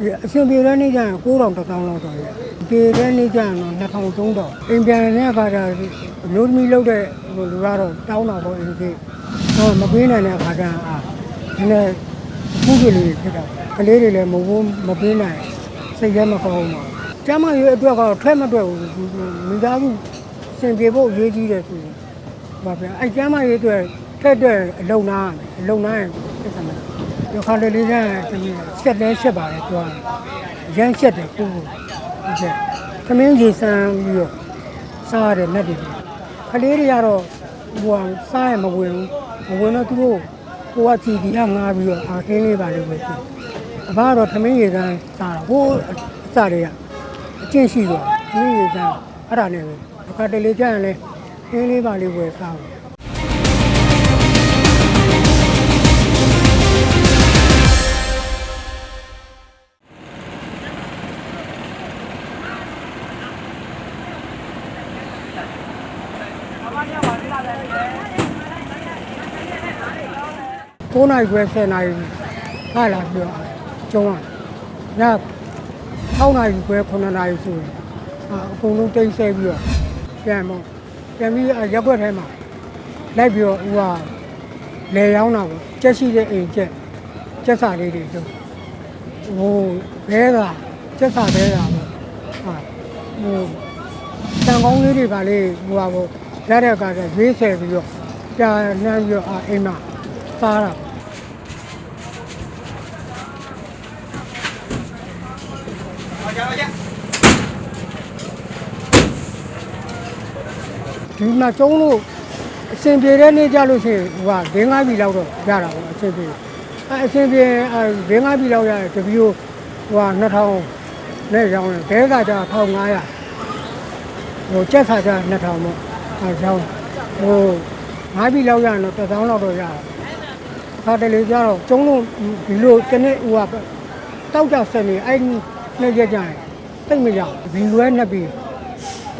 ဒီအဆင်ပြေတဲ့နေ့ကျရင်9000တစ်သောင်းလောက်တော့ရပြေတဲ့နေ့ကျရင်တော့2000 3000အိမ်ပြန်တဲ့အခါကျအမျိုးသမီးလုပ်တဲ့ဟိုလူကတော့တောင်းတာပေါ့အင်းကြီးတော့မပေးနိုင်တဲ့အခါကျအာဒီနေ့ခုကလေးဖြစ်တာကလေးတွေလည်းမဝန်းမပေးနိုင်စိတ်ထဲမကောင်းပါဘူးကျမရဲ့အတွက်ကတော့ထွက်မတွက်ဘူးမိသားစုစင်ပြေဖို့အရေးကြီးတယ်ဆိုရင်ဘာပြန်အဲကျမရဲ့အတွက်ထက်တဲ့အလုံနာအလုံနာရင်ဖြစ်စ မှာရခါလေးလေးကဆက်လဲဆက်ပါလေတွားရမ်းဆက်တယ်ကိုကိုဟုတ်ကဲ့သမင်းကြီးဆန်းပြီးတော့စားရတဲ့နတ်တွေခလေးတွေကတော့ဟိုစားရမဝင်ဘူးမဝင်တော့သူတို့ကိုကကြည်ဒီကငားပြီးတော့အာခင်းလေးပါလို့ပဲကြည့်အဘကတော့သမင်းကြီးဆန်းစားတာဟိုအစတွေကအကျင့်ရှိသွားသမင်းကြီးဆန်းအဲ့ဒါနဲ့ပဲအခါတလေကျရင်လဲခင်းလေးပါလေးဝယ်စားတယ် 9နိုင်ခွဲ10နိုင်ခါလာပြောကျုံးရည6နိုင်ခွဲ9နိုင်ဆိုရင်အာအကုန်လုံးတိတ်ဆဲပြီးတော့ပြန်တော့ပြန်ပြီးအာရက်ွက်ထဲမှာလိုက်ပြီးတော့ဟိုဟာလေရောင်းတာပေါ့ကြက်ရှိတဲ့အိမ်ကျက်ကျက်စာလေးတွေကျုံဟိုဘဲတာကျက်စာဘဲတာပေါ့ဟာဟိုတန်ကောင်းလေးတွေပါလေဟိုဟာပေါ့ရတဲ့အခါကျရွေးဆယ်ပြီးတော့ကြာနှမ်းပြီးတော့အာအိမ်မှာစားတာ ဒီမှာကျုံးလို့အစင်ပြေတဲ့နေ့ကြလို့ရှိရင်ဟိုက၄၅ပြီလောက်တော့ရတာပေါ့အစင်ပြေအဲအစင်ပြေအဲ၄၅ပြီလောက်ရတယ်တပီကိုဟိုက2000နဲ့ရောင်းတယ်ဘဲကကြ1500ဟိုကြက်ခါကြ2000ပေါ့အဲရောင်းဟို5ပြီလောက်ရရင်တော့1000လောက်တော့ရတယ်အခါတလေကျတော့ကျုံးလို့ဒီလိုတနေ့ဟိုကတောက်ကြဆက်နေအဲ့နေ့ရက်ကြရင်တိတ်မရဘူးဒီလွဲနှစ်ပြီ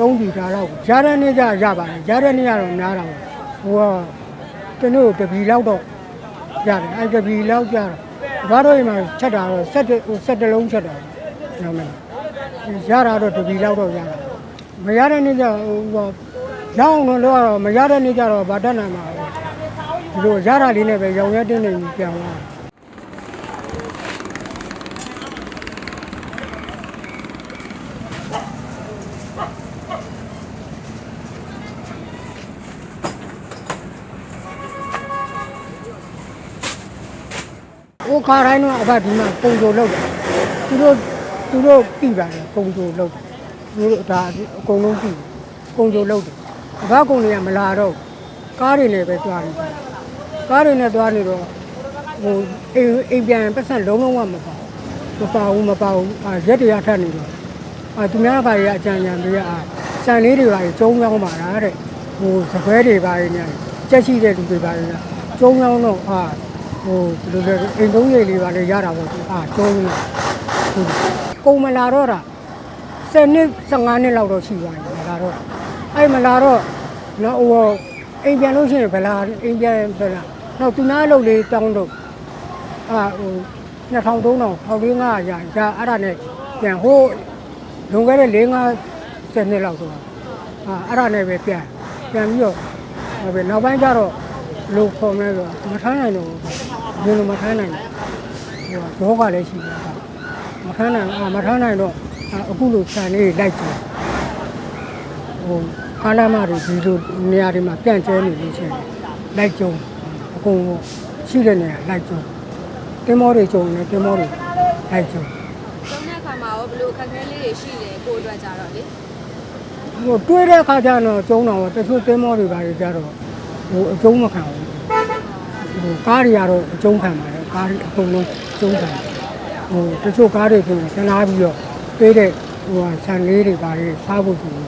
သုံးပြီဒါတော့ရတဲ့နေ့ကျရပါတယ်ရတဲ့နေ့ကတော့များတာပေါ့ဟိုကကျွန်တော်တပီလောက်တော့ရတယ်အဲတပီလောက်ကြတော့ဘာတော့ဒီမှာချက်တာတော့ဆက်ဟိုဆက်တလုံးချက်တာနော်မင်းရတာတော့တပီလောက်တော့ရတာမရတဲ့နေ့ကျဟိုရောင်းတော့တော့မရတဲ့နေ့ကျတော့ဗာတက်နိုင်မှာဒီလိုရတာလေးနဲ့ပဲရောင်ရက်တင်းနေပြန်လာ ဟိုခါတိုင်းတော့အဘဒီမှာပုံကြိုလောက်တယ်သူတို့သူတို့ပြည်ပါတယ်ပုံကြိုလောက်တယ်သူတို့ဒါအကုန်လုံးပြည်ပုံကြိုလောက်တယ်အဘကုံတွေကမလာတော့ကားတွေနဲ့ပဲကြွားနေတယ်ကားတွေနဲ့သွားနေတော့ဟိုအိမ်အိမ်ပြန်ပတ်စံလုံးလုံးဝမပါမပါဘူးမပါဘူးအာရက်တရားထပ်နေတော့အာသူများဘာတွေကအကြံဉာဏ်ပေးရအာစံလေးတွေပါကျုံးကြောင်းပါလားတဲ့ဟိုစပွဲတွေပါနေတယ်ကြက်ရှိတဲ့လူတွေပါနေတယ်ကျုံးကြောင်းတော့အာ ဟိုဘယ်လိုလဲအိမ်သုံးရိပ်လေးပါလေရတာပေါ့သူအာကျုံးနေဟုတ်ကုံမလာတော့တာ10နှစ်15နှစ်လောက်တော့ရှိသွားပြီမလာတော့အဲ့မလာတော့နော်ဟိုအိမ်ပြန်လို့ရှိရင်ဘယ်လာအိမ်ပြန်ဘယ်လာနောက်သူနာအလုပ်လေးတောင်းတော့အာဟို2000 3000 1500ရရအဲ့ဒါနဲ့ပြန်ဟိုလွန်ခဲ့တဲ့4 50နှစ်လောက်တော့အာအဲ့ဒါနဲ့ပဲပြန်ပြန်ပြီးတော့ဟိုပဲနောက်ပိုင်းကျတော့လို့ခေါ်မဲဆိုမထားနိုင်တော့ဘူး ဘယ်လိုမထားနိုင်လဲဟိုတော့ကလည်းရှိတယ်မထားနိုင်အာမထားနိုင်တော့အခုလိုဆန်လေးလိုက်ကြည့်ဟိုကာလာမတွေဒီလိုနေရာတွေမှာပြန့်ကျဲနေလို့ရှိရင်လိုက်ကြုံအကုန်ရှိတဲ့နေရာလိုက်ကြုံတင်မောတွေကြုံနေတင်မောတွေလိုက်ကြုံသုံးတဲ့အခါမှာရောဘယ်လိုအခက်အခဲလေးတွေရှိတယ်ကိုယ့်အတွက်ကြတော့လေဟိုတွေးတဲ့အခါကျတော့ကျုံတော့တချို့တင်မောတွေပါကြတော့ဟိုအကျုံးမခံဘူး ဟိုကားတွေကတော့အကျုံးခံပါတယ်ကားတွေအကုန်လုံးအကျုံးခံဟိုတချို့ကားတွေဆိုရင်ဆန္ဒပြီးတော့ပေးတဲ့ဟိုဆန်လေးတွေပါလေစားဖို့ဆိုရင်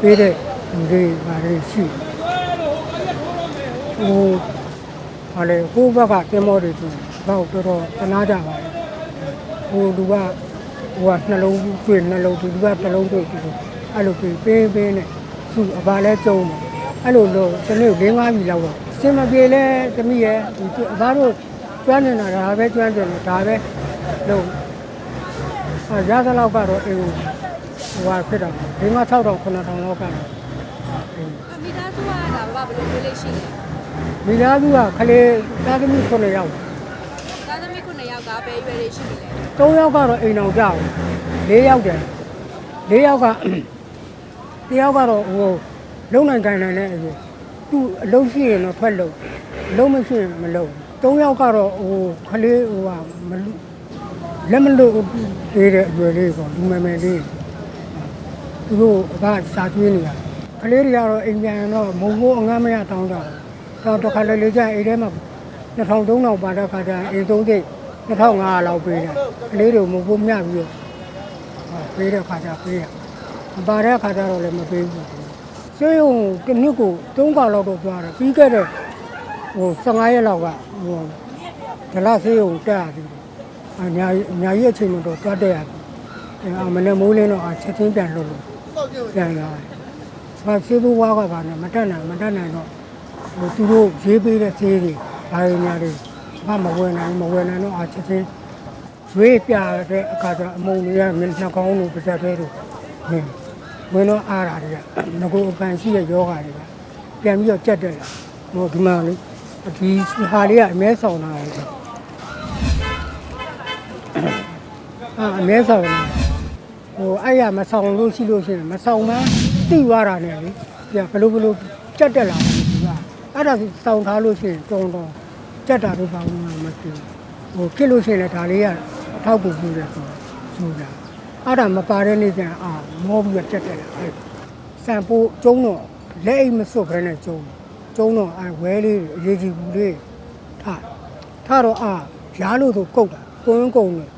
ပေးတဲ့လူတွေပါလေရှိဟိုဟာလေဟိုဘက်ကတင်မောတွေဆိုတော့တော်တော်တနာကြပါလေဟိုလူကဟိုကနှလုံးတွေ့နှလုံးတွေ့လူကတစ်လုံးတွေ့ဒီလိုအဲ့လိုပေးပေးပေးနဲ့သူအပါလဲကျုံတယ်အဲ့လိုလို့ဒီနေ့၄၅ပြီလောက်တော့ စင်မပြေလဲတမိရဲ့ဒီအဘတို့ကျွမ်းနေတာဒါပဲကျွမ်းတယ်ဒါပဲလို့အာရသလောက်ကတော့အိမ်ကိုဟိုဟာဖြစ်တာဒီမှာ6000 9000လောက်ကတော့အိမ်မိသားစုကဒါဘာဘယ်လိုမျိုးလေးရှိလဲမိသားစုကခလေးသားသမီး9ယောက်သားသမီး9ယောက်ကဘယ်ရွယ်လေးရှိနေလဲ3ယောက်ကတော့အိမ်အောင်ကြောက်4ယောက်တယ်4ယောက်ကတယောက်ကတော့ဟိုလုံနိုင်ကိုင်နိုင်တဲ့အပြင် သူ့အလုံးရှိရင်တော့ထွက်လို့အလုံးမရှိရင်မလုံး3ယောက်ကတော့ဟိုခလေးဟိုဟာမလူလက်မလို့သေးတဲ့အရွယ်လေးပေါ့လူမယ်မယ်လေးသူတို့ကစာကျွေးနေရတယ်ကလေးတွေကတော့အိမ်ပြန်တော့မုံမိုးအငမ်းမရတောင်းကြတယ်တော့တစ်ခါလေလေကျရင်အိမ်ထဲမှာ2000 3000ပါတဲ့ခါကျရင်အိမ်သုံးသိ2500လောက်ပေးတယ်ကလေးတွေမုံမိုးမြပြီးတော့ဟာပေးတဲ့ခါကျပေးရမပါတဲ့ခါကျတော့လည်းမပေးဘူး စေးုံတစ်နှစ်ကို3ခါလောက်တော့သွားတယ်ပြီးခဲ့တဲ့ဟို15ရက်လောက်ကဟိုဒလစေးုံတက်ရသေးတယ်အညာအညာကြီးအချိန်မှတော့တွတ်တက်ရတယ်အဲမနေ့မိုးလင်းတော့အချက်ချင်းပြန်လို့လို့ပြန်လာတယ်။ဘာစေဘူးဝါကပါနဲ့မတက်နိုင်မတက်နိုင်တော့ဟိုသူတို့ရေးပေးတဲ့သေးတွေဘာတွေများတွေဘာမဝင်နိုင်မဝင်နိုင်တော့အချက်ချင်းရွေးပြတဲ့အခါကျတော့အမုံတွေကမျက်နှာကောင်းလို့ပါသက်သေးလို့ဟင်း ဝင်တော့အားတာတွေကငကိုအပန်ရှိတဲ့ယောဂတွေကပြန်ပြီးတော့ကြက်တက်လာဟိုဒီမှာလေဒီဟာလေးကအမဲဆောင်တာလေအာအမဲဆောင်တာဟိုအဲ့ရမဆောင်လို့ရှိလို့ရှိရင်မဆောင်မှတိသွားတာနဲ့လေပြဘလို့ဘလို့ကြက်တက်လာတယ်သူကအဲ့ဒါစောင်းထားလို့ရှိရင်တုံတုံကြက်တာတော့ဘာမှမသိဘူးဟိုဖြစ်လို့ရှိရင်လည်းဒါလေးကအထောက်ကူပြုတယ်ဆိုဆိုတာ အဲ့ဒါမပါတဲ့နေ့ကျရင်အာမောပြီးတော့ကြက်တက်လာအဲ့စံပိုးကျုံတော့လက်အိမ်မစွတ်ဘဲနဲ့ကျုံကျုံတော့အဲဝဲလေးအရေးကြီးဘူးလေးထားထားတော့အာရားလို့ဆိုကုတ်တာကုန်းကုန်းနဲ့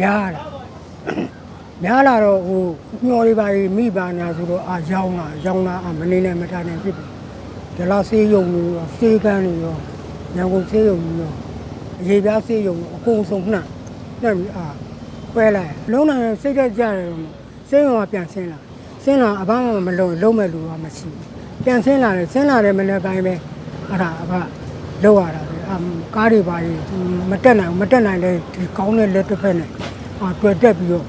များတာများလာတော့ဟိုညော်လေးပါကြီးမိပါညာဆိုတော့အာရောင်းလာရောင်းလာအာမနေနဲ့မထားနဲ့ဖြစ်ပြီဒလာဆေးရုံတွေရောဆေးကန်းတွေရောရန်ကုန်ဆေးရုံတွေရောအရေးပြားဆေးရုံအကုန်စုံနှံ့နှံ့ပြီးအာ ခွဲလိုက်လုံးနိုင်စိတ်သက်ကြတယ်တော့ဆေးရုံကပြန်ဆင်းလာဆင်းလာအဘမမလုံးလုံးမဲ့လူကမရှိဘူးပြန်ဆင်းလာတယ်ဆင်းလာတယ်မနေ့ပိုင်းပဲအဲ့ဒါအဘလောက်ရတာပဲအာကားတွေပါကြီးမတက်နိုင်ဘူးမတက်နိုင်တဲ့ဒီကောင်းတဲ့လက်တစ်ဖက်နဲ့အာတွေ့တက်ပြီးတော့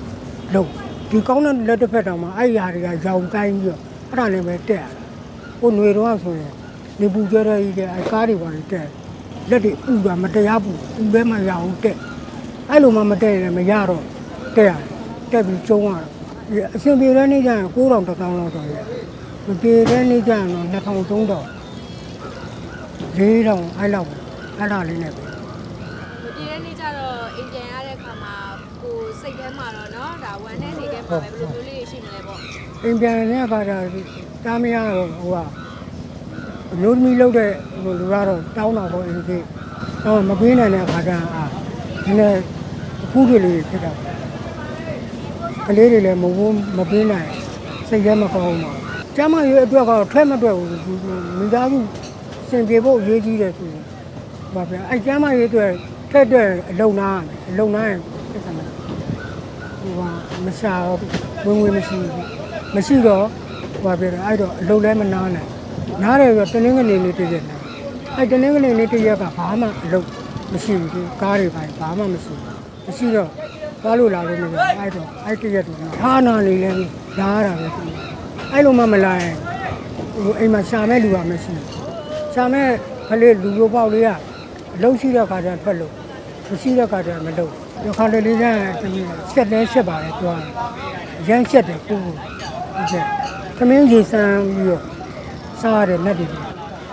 လုံးဒီကောင်းတဲ့လက်တစ်ဖက်တောင်မှအဲ့ဒီဟာတွေကရောင်ကိုင်းပြီးတော့အဲ့ဒါလည်းပဲတက်ရတာဟိုຫນွေတော့ဆိုရင်နေပူကြတဲ့ကြီးတဲ့အဲ့ကားတွေပါနေတက်လက်တွေဥတာမတရားဘူးဥပဲမရအောင်တက်အဲ့လိုမှမတက်ရင်လည်းမရတော့ တက်ရတယ်တက်ပြီးကျုံးရတော့ဒီအရှင်ပြေတဲ့နေ့ကျရင်9000 1000လောက်တော့ရမပြေတဲ့နေ့ကျရင်တော့2000 3000 4000အဲ့လောက်ပဲအဲ့ဒါလေးနဲ့ပဲ မပြေတဲ့နေ့ကျတော့အိမ်ပြန်ရတဲ့ခါမှာကိုစိတ်ထဲမှာတော့เนาะဒါဝမ်းနဲ့နေခဲ့မှာပဲဘယ်လိုမျိုးလေးရှိမလဲပေါ့ အိမ်ပြန်တဲ့အခါကျတားမရတော့ဟိုကအမျိုးသမီးလောက်တဲ့ဟိုလူကတော့တောင်းတာပေါ့အိမ်ကြီးတော့မပေးနိုင်တဲ့အခါကျအာဒီနေ့အခုကလေးဖြစ်တာ ကလေးတွေလည်းမဟုတ်မပေးနိုင်စိတ်ထဲမကောင်းဘူးကျမရဲ့အတွက်ကတော့ထွက်မထွက်ဘူးမိသားစုစင်ပြေဖို့အရေးကြီးတယ်ဆိုရင်ဘာပြန်အဲကျမရဲ့အတွက်ထက်တဲ့အလုံနာအလုံနာရင်ဖြစ်တယ်ဟိုဟာမရှာတော့ဝင်ဝင်မရှိဘူးမရှိတော့ဟိုပြောတယ်အဲ့တော့အလုပ်လဲမနာနိုင်နားတယ်ဆိုတနင်္ဂနွေနေ့တည့်ရက်နာအဲ့တနင်္ဂနွေနေ့တည့်ရက်ကဘာမှအလုပ်မရှိဘူးဒီကားတွေဘာဘာမှမရှိဘူးမရှိတော့ သွားလို့လာလို့မရဘူးအဲ့တော့အဲ့တည့်ရက်တော့ဟာနာနေလဲလာရတာပဲအဲ့လိုမှမလာရင်ဟိုအိမ်မှာရှာမဲ့လူကမရှိဘူးရှာမဲ့ကလေးလူလိုပေါက်လေးကအလုပ်ရှိတဲ့ခါကျထွက်လို့မရှိတဲ့ကတည်းကမလုပ်ဒီခါလေးလေးကဆက်လဲဆက်ပါတယ်တွားရမ်းဆက်တယ်ကိုဟုတ်ကဲ့သမင်းကြီးစမ်းပြီးတော့စားရတဲ့လက်တွေ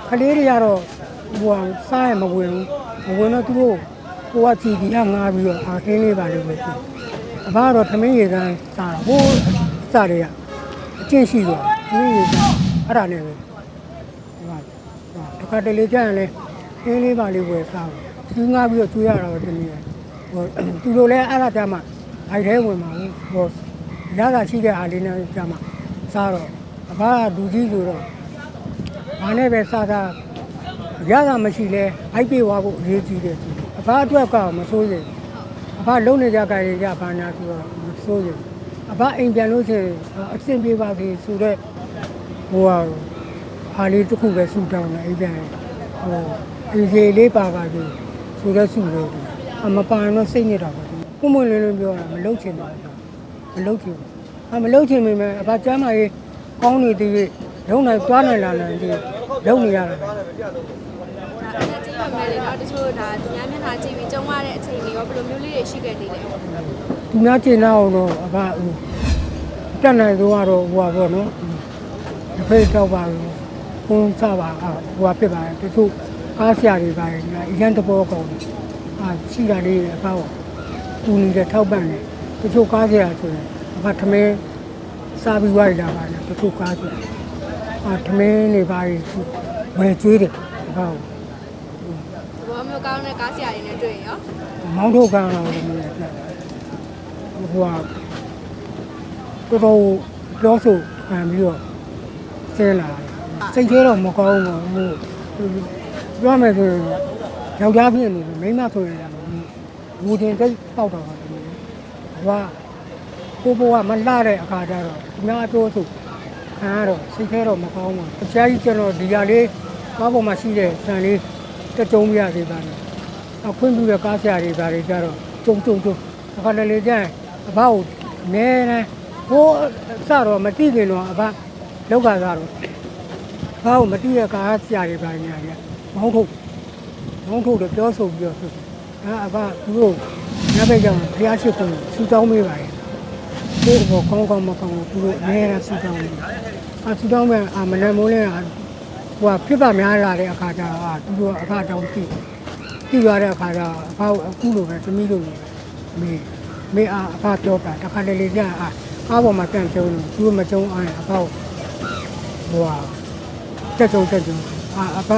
ခလေးတွေကတော့ဟိုစားရမဝင်ဘူးမဝင်တော့သူတို့ ကိုကကြည်ဒီကငားပြီးတော့အာခင်းလေးပါလို့ပဲကြည့်အဘကတော့သမင်းကြီးစမ်းစားဟိုးစားတွေကအကျင့်ရှိတော့သမင်းကြီးစမ်းအဲ့ဒါနဲ့ပဲဟုတ်တခါတလေကြာရင်လေခင်းလေးပါလေးဝယ်စားဘူးသူငါပြီးတော့ကျွေးရတာပဲတနည်းဟိုသူတို့လည်းအဲ့ဒါကြမှာဘိုက်ထဲဝင်မှာဟိုရတာရှိတဲ့အားလေးနဲ့ကြမှာစားတော့အဘကလူကြီးဆိုတော့ဘာနဲ့ပဲစားစားရတာမရှိလဲဘိုက်ပြေသွားဖို့အရေးကြီးတယ်သူ အဘအတွက်ကမစိုးရင်အဘလုံနေကြကြရင်ကြဘာညာဆိုတော့မစိုးရင်အဘအိမ်ပြန်လို့ရှိရင်အဆင်ပြေပါစေဆိုတော့ဟိုဟာအားလေးတစ်ခုပဲဆူတောင်းတယ်အိမ်ပြန်ဟိုအင်ဂျီလေးပါပါပြီဆိုတော့ဆူလို့အမပန်တော့စိတ်ညစ်တာပါပုံမွင့်လေးလေးပြောတာမလုပ်ချင်ပါဘူးမလုပ်ချင်ဘူးအမလုပ်ချင်မိမယ်အဘကျမ်းမာရေးကောင်းနေသေးရဲ့လုံနိုင်သွားနိုင်လာနိုင်သေးလုံနေရတာ ဒါအဲ့ဒါကြည့်ရမယ်လေနော်တချို့ဒါသူများမျက်နှာကြည့်ပြီးကြုံရတဲ့အချိန်တွေရောဘယ်လိုမျိုးလေးတွေရှိခဲ့သေးလဲသူများကျင်နာအောင်တော့အဘဟိုတက်နိုင်တော့ကတော့ဟိုပါပေါ့နော်တစ်ဖေးတော့ပါဘူးဘုန်းစားပါဟိုပါဖြစ်ပါတယ်တချို့ကားဆရာတွေပါတယ်အရန်တဘောကောင်းတယ်အာရှိတာလေးအပေါ့ကူနေတဲ့ထောက်ပံ့တယ်တချို့ကားဆရာဆိုရင်အဘထမင်းစားပြီးဝိုက်လာပါတယ်တချို့ကားဆရာအာထမင်းနေပါရင်ဝယ်ကျွေးတယ်အပေါ့သဘော မျိုးကောင်းတဲ့ကားဆရာတွေနဲ့တွေ့ရင်ရောမောင်းထုတ်ကန်းတော့လည်းမရဘူးဟိုကတော်တော်ပြောဆိုခံပြီးတော့ဆဲလာတယ်စိတ်သေးတော့မကောင်းဘူးဟိုပြောမယ်ဆိုရင်ယောက်ျားဖြစ်နေတယ်မိန်းမဆိုရင်ဘူတင်တိတ်ပေါက်တော့တယ်ဟိုကကိုဘဝမလှတဲ့အခါကျတော့ဒီများအတိုးဆိုခံရတော့စိတ်သေးတော့မကောင်းဘူးအရှားကြီးကျွန်တော်ဒီဟာလေးကားပေါ်မှာရှိတဲ့ဆန်လေး တက်ကြုံပြရသေးပါနဲ့အခွင့်ပြုတဲ့ကားဆရာတွေဒါတွေကြတော့ကြုံကြုံကြုံအခါတလေကျရင်အဘကိုအမြဲတမ်းဟိုစတော့မတိခင်တော့အဘလောက်ကစားတော့ဘာကိုမတိတဲ့ကားဆရာတွေပါညာကြီးမောင်းထုတ်မောင်းထုတ်တော့ပြောဆိုပြီးတော့ဆိုအဲအဘသူတို့ညဘက်ကျရင်ဖျားရှိခုစူတောင်းပေးပါရဲ့ဒီဘောကောင်းကောင်းမကောင်းဘူးသူတို့အမြဲတမ်းစူတောင်းပေးအစူတောင်းမဲ့အမလည်းမိုးလဲ ဟိုကဖြစ်ပါများလာတဲ့အခါကျတော့သူတို့အခါတောင်းကြည့်ကြည့်ရတဲ့အခါကျအဖေအခုလိုပဲသမီးလိုလိုမေမေအားအဖပြောတာတခါလေလေကြာအားအားပေါ်မှာပြန်ကျုံလို့သူမကျုံအားအဖေဟိုဟာတက်ကျုံတက်ကျုံအာအဖ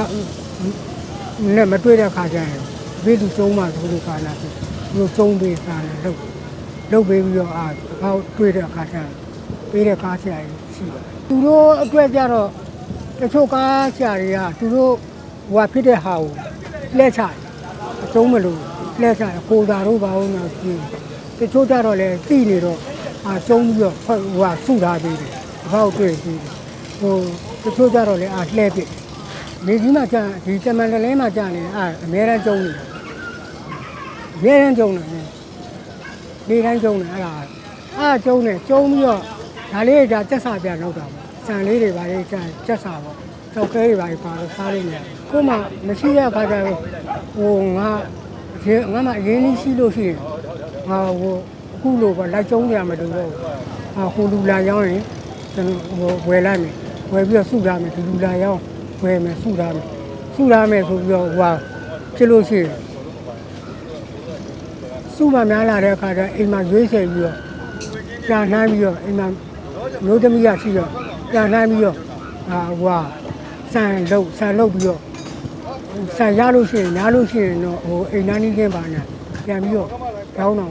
နဲ့မတွေ့တဲ့အခါကျရင်ဘေးလူကျုံမှဆိုလို့ကာလာသူတို့ကျုံပေးတာလည်းလုပ်လုပ်ပေးပြီးတော့အာအဖေတွေ့တဲ့အခါကျပေးတဲ့ကားဆရာကြီးရှိတယ်သူတို့အတွက်ကြတော့ တချို့ကားဆရာတွေကသူတို့ဟိုဟာဖြစ်တဲ့ဟာကိုလက်ချတယ်အကျုံးမလို့လက်ချကိုသာတို့ဘာလို့လဲကြည့်တချို့ကြတော့လေတိနေတော့အာကျုံးပြီးတော့ဟိုဟာစုထားသေးတယ်အဖောက်တွေ့သေးတယ်ဟိုတချို့ကြတော့လေအာလှဲပစ်နေကြီးမှကြာဒီတမန်တလဲမှကြာနေအာအများရန်ကျုံးနေတာအများရန်ကျုံးနေနေတိုင်းကျုံးနေအဲ့ဒါအာကျုံးနေကျုံးပြီးတော့ဒါလေးဒါစက်စာပြန်လောက်တာပေါ့ ဆန်လေးတွေပါလေးကြာစက်စာပေါ့တော့ကဲတွေပါပါတော့စားနေတယ်ကိုမှမရှိတဲ့အခါကျတော့ဟိုငါရေငါမှအရင်ကြီးရှိလို့ရှိရင်ငါဟိုအခုလိုပဲလိုက်ကျုံးကြမလို့တော့ဟာဟိုလူလာရောက်ရင်ကျွန်တော်ဟိုဝယ်လိုက်မယ်ဝယ်ပြီးတော့စုထားမယ်ဒီလူလာရောက်ဝယ်မယ်စုထားမယ်စုထားမယ်ဆိုပြီးတော့ဟိုဟာဖြစ်လို့ရှိရင်စုမများလာတဲ့အခါကျအိမ်မှာရွေးချယ်ပြီးတော့ကြာနှမ်းပြီးတော့အိမ်မှာမျိုးသမီးရရှိတော့ ကြာနှမ်းပြီးတော့ဟာဟိုဟာဆန်လုတ်ဆန်လုတ်ပြီးတော့ဆန်ရလို့ရှိရင်ညားလို့ရှိရင်တော့ဟိုအိမ်နာနီးချင်းပါညာပြန်ပြီးတော့ကြောင်းတော့